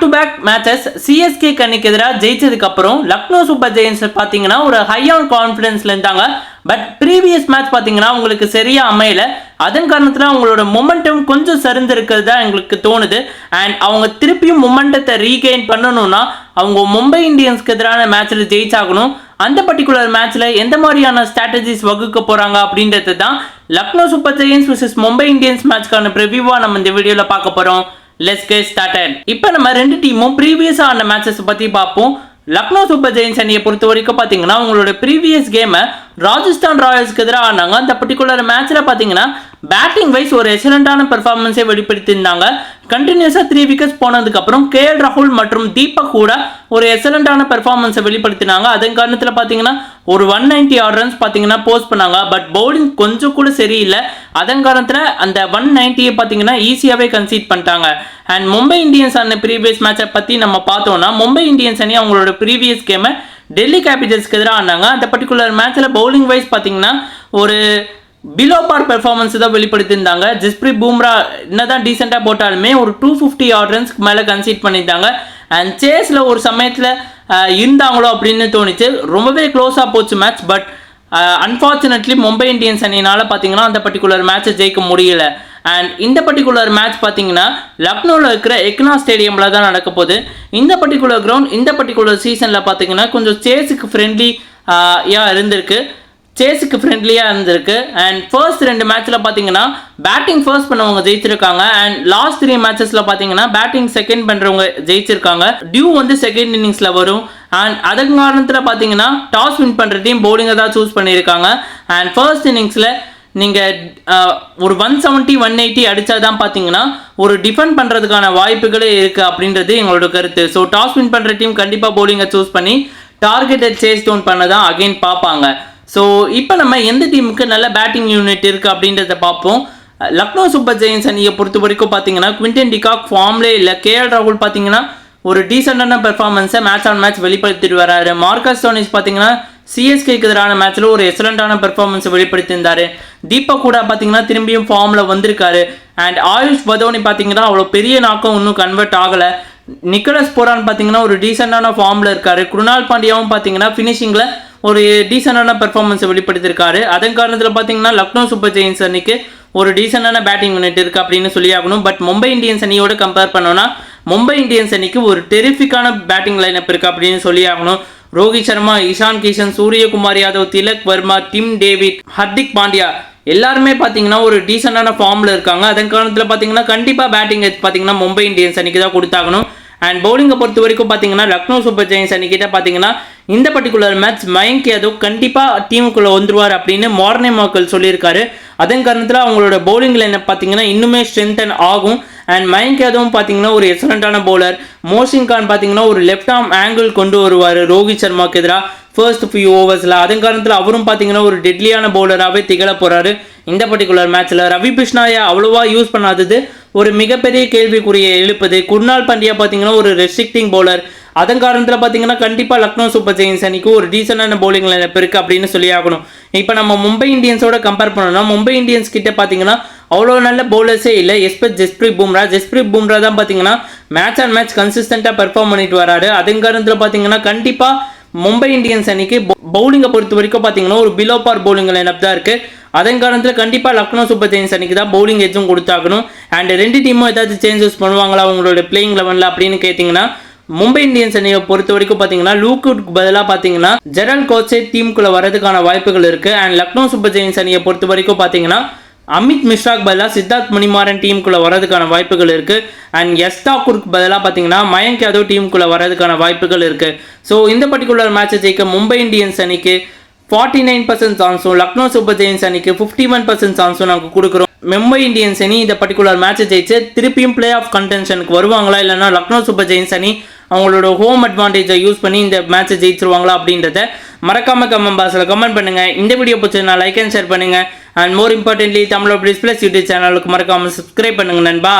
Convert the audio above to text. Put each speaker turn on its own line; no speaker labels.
Back to back matches CSK கண்ணுக்கு எதிராக ஜெயிச்சதுக்கு அப்புறம் லக்னோ சூப்பர் ஜெயின்ஸ் பார்த்தீங்கன்னா ஒரு ஹை ஆன் கான்ஃபிடன்ஸ்ல இருந்தாங்க. பட் ப்ரீவியஸ் மேட்ச் பார்த்தீங்கன்னா உங்களுக்கு சரியா அமையல. அதன் காரணத்தில் அவங்களோட மொமெண்டம் கொஞ்சம் சரிந்து இருக்கிறதா எங்களுக்கு தோணுது. அண்ட் அவங்க திருப்பியும் மொமெண்டத்தை ரீகெயின் பண்ணணும்னா அவங்க மும்பை இந்தியன்ஸ்க்கு எதிரான மேட்ச்சில் ஜெயிச்சாகணும். அந்த பர்டிகுலர் மேட்ச்ல எந்த மாதிரியான ஸ்ட்ராட்டஜிஸ் வகுக்க போறாங்க அப்படின்றது தான் Lucknow Super Giants versus Mumbai Indians மேட்ச்க்கான ப்ரிவியூவா நம்ம இந்த வீடியோல பார்க்க போறோம். லெஸ் கே ஸ்டார்டட் இப்போ நம்ம ரெண்டு டீமும் ப்ரீவியஸாக ஆன மேட்சஸ் பத்தி பார்ப்போம். லக்னோ சூப்பர் ஜெயின்ஸ் அணியை பொறுத்த வரைக்கும் பார்த்தீங்கன்னா உங்களோட ப்ரீவியஸ் கேமை ராஜஸ்தான் ராயல்ஸ்க்கு எதிராக ஆனாங்க அந்த பர்டிகுலர் மேட்ச்சில் பார்த்தீங்கன்னா பேட்டிங் வைஸ் ஒரு எக்ஸலண்டான பெர்ஃபார்மன்ஸை வெளிப்படுத்தியிருந்தாங்க. கண்டினியூஸாக த்ரீ விக்கெட்ஸ் போனதுக்கப்புறம் கே எல் ராகுல் மற்றும் தீபக் கூட ஒரு எக்ஸலண்டான பெர்ஃபார்மன்ஸை வெளிப்படுத்தினாங்க. அதன் காரணத்தில் பார்த்தீங்கன்னா ஒரு ஒன் நைன்டி ஆர் ரன்ஸ் பார்த்தீங்கன்னா போஸ்ட் பண்ணாங்க. பட் பவுலிங் கொஞ்சம் கூட சரியில்லை. அதன் காரணத்தில் அந்த ஒன் நைன்ட்டியை பார்த்தீங்கன்னா ஈஸியாகவே கன்சீட் பண்ணிட்டாங்க. அண்ட் மும்பை இந்தியன்ஸ் அந்த ப்ரீவியஸ் மேட்சை பற்றி நம்ம பார்த்தோம்னா மும்பை இந்தியன்ஸ் அணி அவங்களோட ப்ரீவியஸ் கேமை டெல்லி கேபிட்டல்ஸ்க்கு எதிராக ஆனாங்க அந்த பர்டிகுலர் மேட்ச்சில் பவுலிங் வைஸ் பார்த்தீங்கன்னா ஒரு பிலோ பார் பெர்ஃபார்மன்ஸ் தான் வெளிப்படுத்தியிருந்தாங்க. ஜஸ்பிரித் பூம்ரா என்னதான் டீசெண்டாக போட்டாலுமே ஒரு டூ ஃபிஃப்டி ஆர் ரன்ஸ்க்கு மேலே கன்சீட் பண்ணியிருந்தாங்க. அண்ட் சேஸில் ஒரு சமயத்தில் இருந்தாங்களோ அப்படின்னு தோணுச்சு. ரொம்பவே க்ளோஸாக போச்சு match but unfortunately Mumbai Indians அணினால பார்த்தீங்கன்னா அந்த பர்டிகுலர் மேட்சை ஜெயிக்க முடியல. அண்ட் இந்த பர்டிகுலர் மேட்ச் பார்த்தீங்கன்னா லக்னோவில் இருக்கிற எக்னா ஸ்டேடியமில் தான் நடக்க போகுது. இந்த பர்டிகுலர் கிரவுண்ட் இந்த பர்டிகுலர் சீசனில் பார்த்தீங்கன்னா கொஞ்சம் சேஸுக்கு ஃப்ரெண்ட்லி யா இருந்திருக்கு. சேஸுக்கு ஃப்ரெண்ட்லியாக இருந்திருக்கு. அண்ட் ஃபர்ஸ்ட் ரெண்டு மேட்ச்சில் பார்த்தீங்கன்னா பேட்டிங் ஃபர்ஸ்ட் பண்ணவங்க ஜெயிச்சிருக்காங்க. அண்ட் லாஸ்ட் த்ரீ மேட்சஸில் பார்த்தீங்கன்னா பேட்டிங் செகண்ட் பண்ணுறவங்க ஜெயிச்சிருக்காங்க. டியூ வந்து செகண்ட் இன்னிங்ஸில் வரும். அண்ட் அதன் காரணத்தில் பார்த்தீங்கன்னா டாஸ் வின் பண்ணுற டீம் பவுலிங்கை தான் சூஸ் பண்ணியிருக்காங்க. அண்ட் ஃபர்ஸ்ட் இன்னிங்ஸில் நீங்கள் ஒரு ஒன் செவன்ட்டி ஒன் எயிட்டி அடித்தா தான் பார்த்தீங்கன்னா ஒரு டிஃபெண்ட் பண்ணுறதுக்கான வாய்ப்புகளே இருக்குது அப்படின்றது எங்களோட கருத்து. ஸோ டாஸ் வின் பண்ணுற டீம் கண்டிப்பாக பவுலிங்கை சூஸ் பண்ணி டார்கெட்டட் சேஸ் டவுன் பண்ண தான் அகைன் பார்ப்பாங்க. ஸோ இப்போ நம்ம எந்த டீமுக்கு நல்ல பேட்டிங் யூனிட் இருக்குது அப்படின்றத பார்ப்போம். லக்னோ சூப்பர் ஜெயின்ஸ் அணியை பொறுத்த வரைக்கும் பார்த்தீங்கன்னா குவிண்டன் டிகாக் ஃபார்ம்லே இல்லை. கேஎல் ராகுல் பார்த்தீங்கன்னா ஒரு டீசெண்டான பெர்ஃபார்மன்ஸை மேட்ச் ஆன் மேட்ச் வெளிப்படுத்திட்டு வராரு. மார்க்கஸ் டோனிஸ் பார்த்தீங்கன்னா சிஎஸ்கேக்கு எதிரான மேட்ச்சில் ஒரு எக்ஸலண்டான பெர்ஃபார்மன்ஸை வெளிப்படுத்தியிருந்தாரு. தீபக் கூட பார்த்தீங்கன்னா திரும்பியும் ஃபார்மில் வந்திருக்காரு. அண்ட் ஆயுஷ் பதோனி பார்த்தீங்கன்னா அவ்வளோ பெரிய நாக்கம் இன்னும் கன்வெர்ட் ஆகலை. நிக்கலஸ் போரான் பார்த்தீங்கன்னா ஒரு டீசெண்டான ஃபார்மில் இருக்காரு. குருணால் பாண்டியாவும் பார்த்தீங்கன்னா ஃபினிஷிங்கில் ஒரு டீசெண்டான பெர்ஃபார்மன்ஸை வெளிப்படுத்தியிருக்காரு. அதன் காரணத்தில் பார்த்தீங்கன்னா லக்னோ சூப்பர் ஜெயின்ஸ் அன்னைக்கு ஒரு டீசெண்டான பேட்டிங் யூனிட் இருக்குது அப்படின்னு சொல்லி ஆகணும். பட் மும்பை இந்தியன்ஸ் அணியோட கம்பேர் பண்ணோன்னா மும்பை இந்தியன்ஸ் அணிக்கு ஒரு டெரிஃபிக்கான பேட்டிங் லைனப் இருக்குது அப்படின்னு சொல்லி ஆகணும். ரோஹித் சர்மா இஷான் கிஷன் சூரியகுமார் யாதவ் திலக் வர்மா டிம் டேவிட் ஹர்திக் பாண்டியா எல்லாருமே பார்த்தீங்கன்னா ஒரு டீசெண்டான ஃபார்மில் இருக்காங்க. அதன் காரணத்தில் பார்த்தீங்கன்னா கண்டிப்பாக பேட்டிங் பார்த்தீங்கன்னா மும்பை இந்தியன்ஸ் அன்னைக்கு தான் கொடுத்தாகணும். அண்ட் பவுலிங்கை பொறுத்த வரைக்கும் பார்த்தீங்கன்னா லக்னோ சூப்பர் ஜெயின்ஸ் அன்னைக்கிட்ட பார்த்தீங்கன்னா இந்த பர்டிகுலர் மேட்ச் மயங்க் யாதவ் கண்டிப்பாக டீமுக்குள்ளே வந்துருவார் அப்படின்னு மார்னே மாக்கல் சொல்லியிருக்காரு. அதன் காரணத்தில் அவங்களோட பவுலிங்கில் என்ன பார்த்தீங்கன்னா இன்னுமே ஸ்ட்ரென்தன் ஆகும். அண்ட் மயங்க் யாதவும் பார்த்தீங்கன்னா ஒரு எக்ஸலண்டான பவுலர் மோசின் கான் பார்த்தீங்கன்னா ஒரு லெஃப்ட் ஆர்ம் ஆங்கிள் கொண்டு வருவார் ரோஹித் சர்மாக்கு எதிராக ஃபர்ஸ்ட் ஃபியூ ஓவர்ஸில் அதன் காரணத்தில் அவரும் பார்த்தீங்கன்னா ஒரு டெட்லியான பவுலராகவே திகழ போகிறாரு இந்த பர்டிகுலர் மேட்ச்சில் ரவி பிஷ்னாயா அவ்வளோவா யூஸ் பண்ணாதது. ஒரு மிகப்பெரிய கேள்விக்குரிய எழுப்புது. குர்னால் பாண்டியா பார்த்தீங்கன்னா ஒரு ரெஸ்ட்ரிக்டிங் போலர் அதன் காரணத்தில் பார்த்தீங்கன்னா கண்டிப்பாக லக்னோ சூப்பர் ஜெயின்ஸ் அன்னைக்கு ஒரு டீசெண்டான பவுலிங் லைனப் இருக்குது அப்படின்னு சொல்லி ஆகணும். இப்போ நம்ம மும்பை இந்தியன்ஸோட கம்பேர் பண்ணோம்னா மும்பை இந்தியன்ஸ் கிட்ட பார்த்தீங்கன்னா அவ்வளோ நல்ல பவுலர்ஸே இல்லை. எஸ்பெட் ஜஸ்பிரித் பும்ரா ஜஸ்பிரித் பும்ரா தான் பார்த்தீங்கன்னா மேட்ச் ஆன் மேட்ச் கன்சிஸ்டண்ட்டாக பெர்ஃபார்ம் பண்ணிட்டு வராரு. அதன் காரணத்தில் பார்த்தீங்கன்னா கண்டிப்பாக மும்பை இந்தியன்ஸ் அன்னைக்கு பவுலிங்கை பொறுத்த வரைக்கும் பார்த்தீங்கன்னா ஒரு பிலோ பார் பவுலிங் லைனப் தான் இருக்குது அதன் காரணத்தில் கண்டிப்பாக லக்னோ சூப்பர் ஜெயின்ஸ் அன்றைக்கி தான் பவுலிங் எஜும் கொடுத்தாகணும். அண்ட் ரெண்டு டீமும் ஏதாச்சும் சேஞ்சஸ் பண்ணுவாங்களா? அவங்களோட பிளேயிங் லெவனில் அப்படின்னு கேட்டிங்கன்னா மும்பை இந்தியன்ஸ் அணியை பொறுத்த வரைக்கும் பார்த்தீங்கன்னா லூக்கு பதிலாக பார்த்தீங்கன்னா ஜெரல் கோச்சே டீமுக்குள்ள வரதுக்கான வாய்ப்புகள் இருக்குது அண்ட் லக்னோ சூப்பர் ஜெயின்ஸ் அணியை பொறுத்த வரைக்கும் பார்த்தீங்கன்னா அமித் மிஸ்ராக் பதிலாக சித்தார்த் மணிமாறன் டீமுக்குள்ளே வரதுக்கான வாய்ப்புகள் இருக்குது அண்ட் எஸ் தாக்கூருக்கு பதிலாக பார்த்தீங்கன்னா மயங்க் யாதவ் டீமுக்குள்ளே வரதுக்கான வாய்ப்புகள் இருக்குது ஸோ இந்த பர்டிகுலர் மேட்சை ஜெயிக்க மும்பை இந்தியன்ஸ் அணிக்கு ஃபார்ட்டி நைன் பர்சன்ட் சான்ஸும் லக்னோ சூப்பர் ஜெயின்ஸ் அணிக்கு ஃபிஃப்டி ஒன் பர்சன்ட் சான்ஸும் நாங்கள் கொடுக்குறோம். மும்பை இந்தியன்ஸ் அணி இந்த பர்டிகுலர் மேட்சை ஜெயிச்சு திருப்பியும் பிளே ஆஃப் கண்டென்ஷனுக்கு வருவாங்களா இல்லைனா லக்னோ சூப்பர் ஜெயின்ஸ் அணி அவங்களோட ஹோம் அட்வான்டேஜை யூஸ் பண்ணி இந்த மேட்சை ஜெயிச்சிருவாங்களா அப்படின்றத மறக்காம கமெண்ட் பாக்ஸில் கமெண்ட் பண்ணுங்க. இந்த வீடியோ பிடிச்சதுனா லைக் அண்ட் ஷேர் பண்ணுங்க. And more importantly Tamil plus YouTube சேனலுக்கு மறக்காமல் சப்ஸ்கிரைப் பண்ணுங்க நண்பா.